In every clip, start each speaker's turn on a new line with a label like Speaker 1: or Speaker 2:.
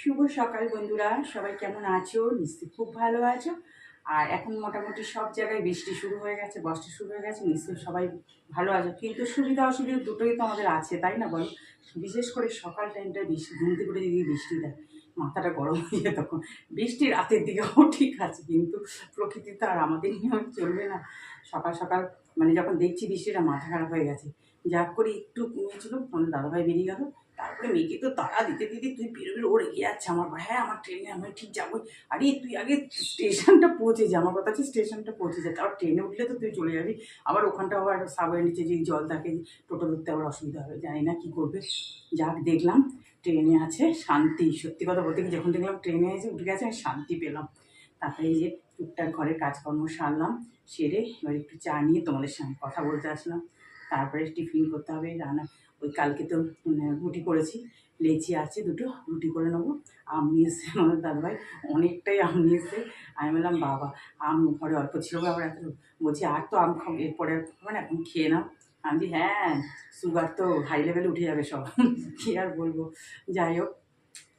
Speaker 1: শুভ সকাল বন্ধুরা, সবাই কেমন আছো? নিশ্চয়ই খুব ভালো আছো। আর এখন মোটামুটি সব জায়গায় বৃষ্টি শুরু হয়ে গেছে, বর্ষা শুরু হয়ে গেছে, নিশ্চয়ই সবাই ভালো আছো। কিন্তু সুবিধা অসুবিধা দুটোই তো আমাদের আছে, তাই না বলো? বিশেষ করে সকাল টাইমটা বৃষ্টি, ঘুম থেকে যদি বৃষ্টি দেয়, মাথাটা গরম হয়ে যায় তখন। বৃষ্টি রাতের দিকেও ঠিক আছে, কিন্তু প্রকৃতি তো আর আমাদের নিয়ম চলবে না। সকাল সকাল মানে যখন দেখছি বৃষ্টিটা মাথা খারাপ হয়ে গেছে যা করে একটু কমেছিল তখন দাদাভাই বেরিয়ে গেল। তারপরে মেয়েকে তো তারা দিতে দিতে তুই বেরো বেরো ওরে যাচ্ছে আমার হ্যাঁ আমার ট্রেনে আমি ঠিক যাব আরে, তুই আগে স্টেশনটা পৌঁছে যা, আমার কথা হচ্ছে স্টেশনটা পৌঁছে যা। কারণ ট্রেনে উঠলে তো তুই চলে যাবি। আবার ওখানটা আবার সাবওয়ের নিচে যে জল থাকে, টোটো ধরতে আবার অসুবিধা হবে, জানি না কী করবে। যাক, দেখলাম ট্রেনে আছে শান্তি, সত্যি কথা বলতে কি, যখন দেখলাম ট্রেনে এসে উঠে গেছে, আমি শান্তি পেলাম। তারপরে এই যে টুকটাক ঘরের কাজকর্ম সারলাম, সেরে এবার একটু চা নিয়ে তোমাদের সঙ্গে কথা বলতে আসলাম। তারপরে টিফিন করতে হবে রান্না ওই কালকে তো রুটি করেছি, লেচি আছে, দুটো, রুটি করে নেব, আম নিয়ে এসে আমাদের দাদাভাই, অনেকটাই আম নিয়ে এসে আমি বললাম, বাবা, আম ঘরে অল্প ছিল আবার এত, বলছি, আর তো আম খাব, এরপরে আর খাব না, এখন খেয়ে নাও। আমি হ্যাঁ সুগার তো হাই লেভেলে উঠে যাবে সব, কী আর বলব? যাই হোক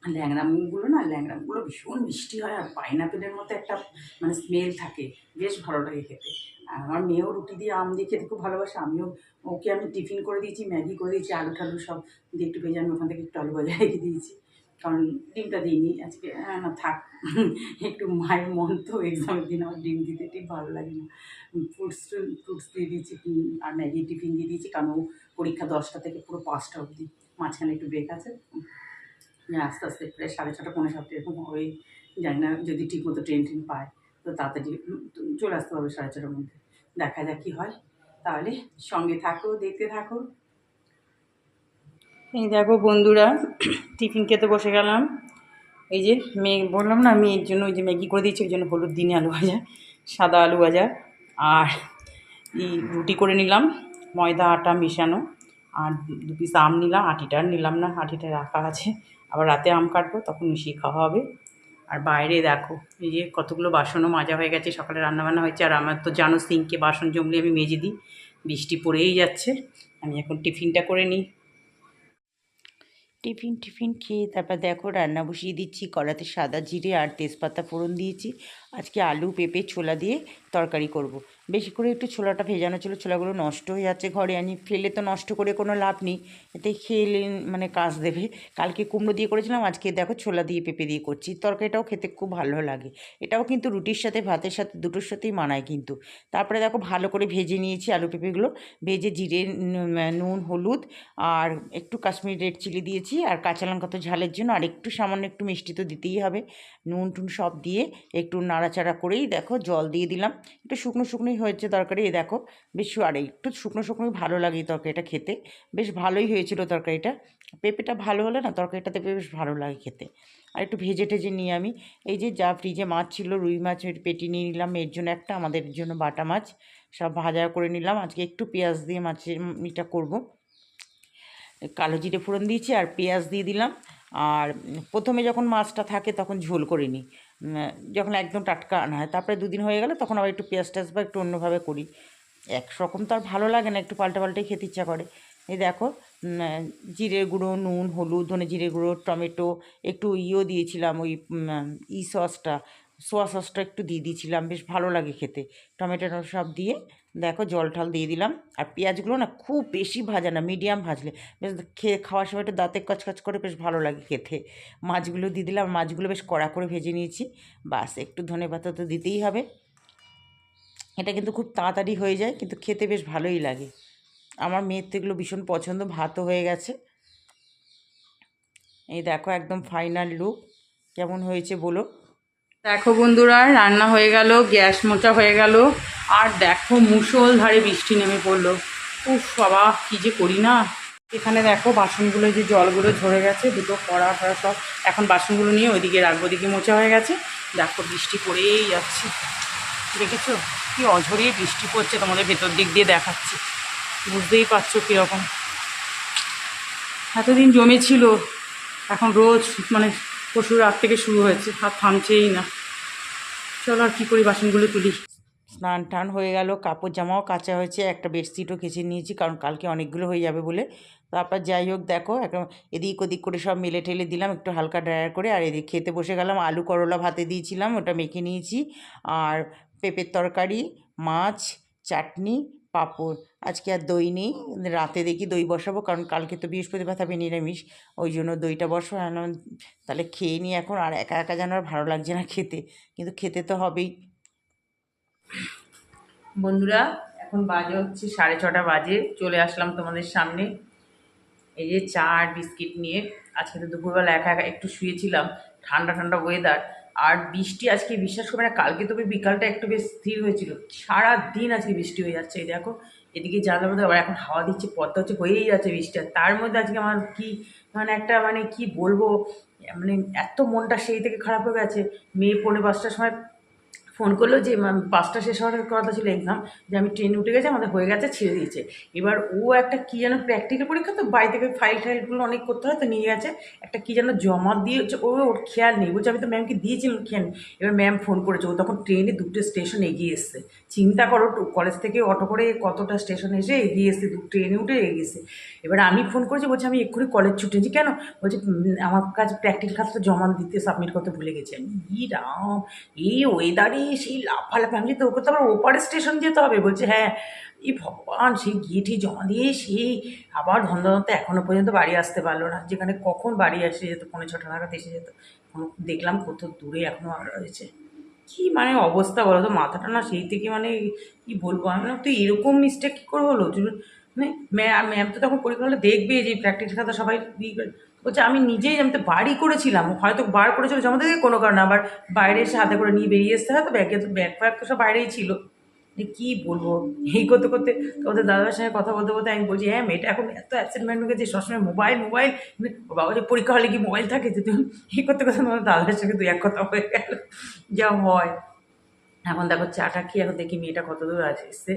Speaker 1: ল্যাংড়া মুখগুলো না ল্যাংড়া মুখগুলো ভীষণ মিষ্টি হয় আর পাইনাপেলের মতো একটা মানে স্মেল থাকে। বেশ ভালো লাগে খেতে। আর আমার মেয়েও রুটি দিয়ে আম দিয়ে খেতে খুব ভালোবাসে। আমিও ওকে আমি টিফিন করে দিয়েছি, ম্যাগি করে দিয়েছি, আলু টালু সব দিয়ে একটু ভেজে আমি ওখান থেকে একটু আলু ভাজা রেখে দিয়েছি। কারণ ডিমটা দিইনি। আজকে হ্যাঁ না, থাক। একটু মায়ের মন তো এক্সামের দিন আমার ডিম দিতে ঠিক ভালো লাগে না। ফ্রুটস ফ্রুটস দিয়ে দিয়েছি আর ম্যাগি টিফিন দিয়ে দিয়েছি। কারণ পরীক্ষা দশটা থেকে পুরো পাঁচটা অবধি। মাঝখানে একটু ব্রেক আছে। আস্তে আস্তে প্রায় সাড়ে ছটা পনেরো সাতটা এরকম ওই জানি না যদি ঠিক মতো ট্রেন ট্রেন পায়, তো তাড়াতাড়ি চলে আসতে হবে সাড়ে ছটার মধ্যে। দেখা যাক কী হয়। তাহলে সঙ্গে থাকো, দেখতে থাকো। এই দেখো বন্ধুরা, টিফিন খেতে বসে গেলাম। এই যে মেয়ে, বললাম না, মেয়ের জন্য ওই যে ম্যাগি করে দিয়েছি, ওই জন্য হলুদ, দিনে আলু ভাজা, সাদা আলু ভাজা। আর এই রুটি করে নিলাম, ময়দা, আটা মেশানো। আর দু পিস আম নিলাম, আটিটা নিলাম না, আটিটা রাখা আছে। আবার রাতে আম কাটবো, তখন মিশিয়ে খাওয়া হবে। আর বাইরে দেখো, এই যে কতগুলো বাসনও মাজা হয়ে গেছে, সকালে রান্নাবান্না হয়েছে। আর আমার তো জানো সিঙ্কে বাসন জমলে আমি মেজে দিই, বৃষ্টি পড়েই যাচ্ছে। আমি এখন টিফিনটা করে নিই।
Speaker 2: টিফিন টিফিন খেয়ে তারপর দেখো রান্না বসিয়ে দিচ্ছি, কড়াতে সাদা জিরে আর তেজপাতা ফোড়ন দিয়েছি। আজকে আলু, পেঁপে, ছোলা দিয়ে তরকারি করব। বেশি করে একটু ছোলাটা ভেজানো ছিল, ছোলাগুলো নষ্ট হয়ে যাচ্ছে ঘরে, আনি ফেলে তো নষ্ট করে কোনো লাভ নেই। এতে খেলে মানে কাজ দেবে। কালকে কুমড়ো দিয়ে করেছিলাম, আজকে দেখো ছোলা দিয়ে, পেঁপে দিয়ে করছি। তরকারিটাও খেতে খুব ভালো লাগে। এটাও কিন্তু রুটির সাথে, ভাতের সাথে, দুটোর সাথেই মানায় কিন্তু। তারপরে দেখো ভালো করে ভেজে নিয়েছি আলু, পেঁপেগুলো। ভেজে জিরে নুন- হলুদ আর একটু কাশ্মীরি রেড চিলি দিয়েছি আর কাঁচা লঙ্কা তো ঝালের জন্য। আর একটু সামান্য একটু মিষ্টি তো দিতেই হবে। নুন টুন সব দিয়ে একটু নাড়াচাড়া করেই দেখো জল দিয়ে দিলাম। একটু শুকনো শুকনোই হয়েছে তরকারি, এই দেখো বেশ আর একটু শুকনো শুকনোই ভালো লাগে এই তরকারিটা খেতে। বেশ ভালোই হয়েছিল তরকারিটা। পেঁপেটা ভালো হলে না তরকারিটাতে বেশ ভালো লাগে খেতে। আর একটু ভেজে টেজে নিয়ে আমি। এই যে যা ফ্রিজে মাছ ছিল, রুই মাছ পেটি নিয়ে নিলাম। এর জন্য একটা, আমাদের জন্য বাটা মাছ। সব ভাজা করে নিলাম। আজকে একটু পেঁয়াজ দিয়ে মাছের এটা করব। কালো জিরে ফোড়ন দিয়েছি আর পেঁয়াজ দিয়ে দিলাম। আর প্রথমে যখন মাছটা থাকে তখন ঝোল করে নিই। যখন একদম টাটকা আনা হয়, তারপরে দুদিন হয়ে গেলে তখন আবার একটু পেঁয়াজ টেয়াজ বা একটু অন্যভাবে করি। একরকম তো আর ভালো লাগে না, একটু পাল্টা পাল্টে খেতে ইচ্ছা করে। এই দেখো জিরে গুঁড়ো, নুন, হলুদ, ধনে জিরে গুঁড়ো, টমেটো, একটু ইও দিয়েছিলাম ওই ই সসটা। সোয়া সসটা একটু দিয়ে দিয়েছিলাম, বেশ ভালো লাগে খেতে। টমেটো সব দিয়ে দেখো জল ঠাল দিয়ে দিলাম। আর পেঁয়াজগুলো না খুব বেশি ভাজা না মিডিয়াম ভাজলে। বেশ খেয়ে খাওয়ার সময় একটু দাঁতে কচকচ করে বেশ ভালো লাগে খেতে। মাছগুলো দিয়ে দিলাম, মাছগুলো বেশ কড়া করে ভেজে নিয়েছি। বাস, একটু ধনে পাতা তো দিতেই হবে। এটা কিন্তু খুব তাড়াতাড়ি হয়ে যায়, কিন্তু খেতে বেশ ভালোই লাগে। আমার মেয়ের তো এগুলো ভীষণ পছন্দ, ভাতও হয়ে গেছে। এই দেখো একদম ফাইনাল লুক কেমন হয়েছে বলো?
Speaker 1: দেখো বন্ধুরা, রান্না হয়ে গেল, গ্যাস মোচা হয়ে গেল। আর দেখো মুষলধারে বৃষ্টি নেমে পড়ল। উফ বাবা, কী যে করি না? এখানে দেখো বাসনগুলো যে জলগুলো ঝরে গেছে, দুটো কড়া ফড়া সব। এখন বাসনগুলো নিয়ে ওইদিকে রাখব, ওদিকে মোচা হয়ে গেছে। দেখো বৃষ্টি পড়েই যাচ্ছে। দেখেছ? কি অঝরিয়ে বৃষ্টি পড়ছে, তোমাদের ভেতর দিক দিয়ে দেখাচ্ছি। বুঝতেই পারছ কীরকম। এতদিন জমেছিল, এখন রোজ মানে পরশু রাত থেকে শুরু হয়েছে আর থামছেই না। চলো আর কী করি, বাসনগুলো তুলি। স্নান টান হয়ে গেল, কাপড় জামাও কাচা হয়েছে, একটা বেডশিটও কেচে নিয়েছি, কারণ কালকে অনেকগুলো হয়ে যাবে বলে। তারপর যাই হোক, দেখো, এখন এদিক ওদিক করে সব মেলে ঠেলে দিলাম, একটু হালকা ড্রায়ার করে, আর এদিক খেতে বসে গেলাম, আলু করলা ভাতে দিয়েছিলাম, ওটা মেখে নিয়েছি, আর পেঁপের তরকারি, মাছ, চাটনি পাঁপড়। আজকে আর দই নেই। রাতে দেখি দই বসাবো, কারণ কালকে তো বৃহস্পতিবার থাকবে নিরামিষ। ওই জন্য দইটা আমি তাহলে খেয়ে নিই এখন আর একা একা যেন আর ভালো লাগছে না খেতে। কিন্তু খেতে তো হবেই। বন্ধুরা, এখন বাজে হচ্ছে সাড়ে ছটা বাজে। চলে আসলাম তোমাদের সামনে। এই যে চা বিস্কিট নিয়ে। আজকে তো দুপুরবেলা একা একা একটু শুয়েছিলাম। ঠান্ডা ঠান্ডা ওয়েদার আর বৃষ্টি আজকে বিশ্বাস করবে না, কালকে তবে বিকালটা একটু বেশ স্থির হয়েছিল। সারা দিন আজকে বৃষ্টি হয়ে যাচ্ছে, এই দেখো, এদিকে জানলার মধ্যে আবার এখন হাওয়া দিচ্ছে, পদ্মা হচ্ছে, হয়েই যাচ্ছে বৃষ্টি। তার মধ্যে আজকে আমার কি মানে একটা মানে কি বলব মানে এত মনটা সেই থেকে খারাপ হয়ে গেছে, মেয়ে পৌনে পাঁচটার সময় ফোন করল যে পাঁচটা শেষ হওয়ার কথা ছিল এক্সাম যে আমি ট্রেন উঠে গেছে, আমাদের হয়ে গেছে, ছেড়ে দিয়েছে। এবার ও একটা কী যেন প্র্যাকটিক্যাল পরীক্ষা, তো বাড়ি থেকে ফাইল টাইলগুলো অনেক করতে হয়, তো নিয়ে গেছে। একটা কী যেন জমা দিয়েছে, ও, ওর খেয়াল নেই। বলছে, আমি তো ম্যামকে দিয়েছিলাম খেয়াল এবার ম্যাম ফোন করেছে। ও তখন ট্রেনে দুটো স্টেশন এগিয়ে এসছে। চিন্তা করো কলেজ থেকে অটো করে কতটা স্টেশন এসে এগিয়ে এসছে, দু ট্রেনে উঠে এগিয়ে এসছে। এবার আমি ফোন করেছি, বলছি, আমি এক্ষুনি কলেজ ছুটেছি কেন? বলছে আমার কাছে প্র্যাকটিক্যাল খাতাটা জমা দিতে সাবমিট করতে ভুলে গেছি আমি। রাম এই ওয়েদারে সেই লাফালাফি আমি তো ওকে তো আবার ওপারে স্টেশন যেতে হবে। বলছে হ্যাঁ। এই ভগবান সেই গিয়ে ঠিয়ে জমা দিয়ে সেই আবার ধন্দনতে এখনও পর্যন্ত বাড়ি আসতে পারল না। যেখানে কখন বাড়ি এসে যেত পৌনে ছটা নাগাদ এসে যেত। দেখলাম কত দূরে এখনও আর রয়েছে। কি মানে অবস্থা বলো তো মাথাটা না সেই থেকে মানে কি বলব? আমি বললাম, তুই এরকম মিস্টেক কী করে তুই মানে ম্যাম ম্যাম তো তখন পরীক্ষা হলে দেখবে যে প্র্যাকটিস খাতা সবাই। বলছে আমি নিজেই আমি তো বাড়ি করেছিলাম হয়তো বার করেছিল জমা থেকে কোনো কারণে আবার বাইরে এসে হাতে করে নিয়ে বেরিয়ে আসতে হয় তো ব্যাগে তো ব্যাগ ফ্যাগ তো সব বাইরেই ছিল। কী বলব, এই করতে করতে তোদের দাদার সঙ্গে কথা বলতে বলতে আমি বলছি হ্যাঁ মেয়েটা এখন এত অ্যাবসেন্ট হয়ে গেছে সবসময় মোবাইল মোবাইল বাবা, যে পরীক্ষা হলে কি মোবাইল থাকে? যে তুমি এই করতে করতে তোমাদের দাদার সঙ্গে দুই এক কথা হয়ে গেল। যা হয়। এখন দেখো চাটা খেয়ে এখন দেখি মেয়েটা কত দূর আছে এসছে।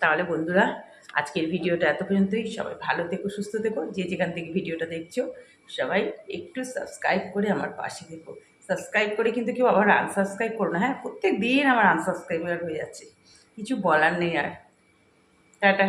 Speaker 1: তাহলে বন্ধুরা আজকের ভিডিওটা এত পর্যন্তই। সবাই ভালো থেকো, সুস্থ থেকো। যে যেখান থেকে ভিডিওটা দেখছ, সবাই একটু সাবস্ক্রাইব করে আমার পাশে দেখো সাবস্ক্রাইব করে কিন্তু কেউ আবার আনসাবস্ক্রাইব করো না হ্যাঁ? প্রত্যেক দিন আমার আনসাবস্ক্রাইবার হয়ে যাচ্ছে। কিছু বলার নেই আর। টাটা।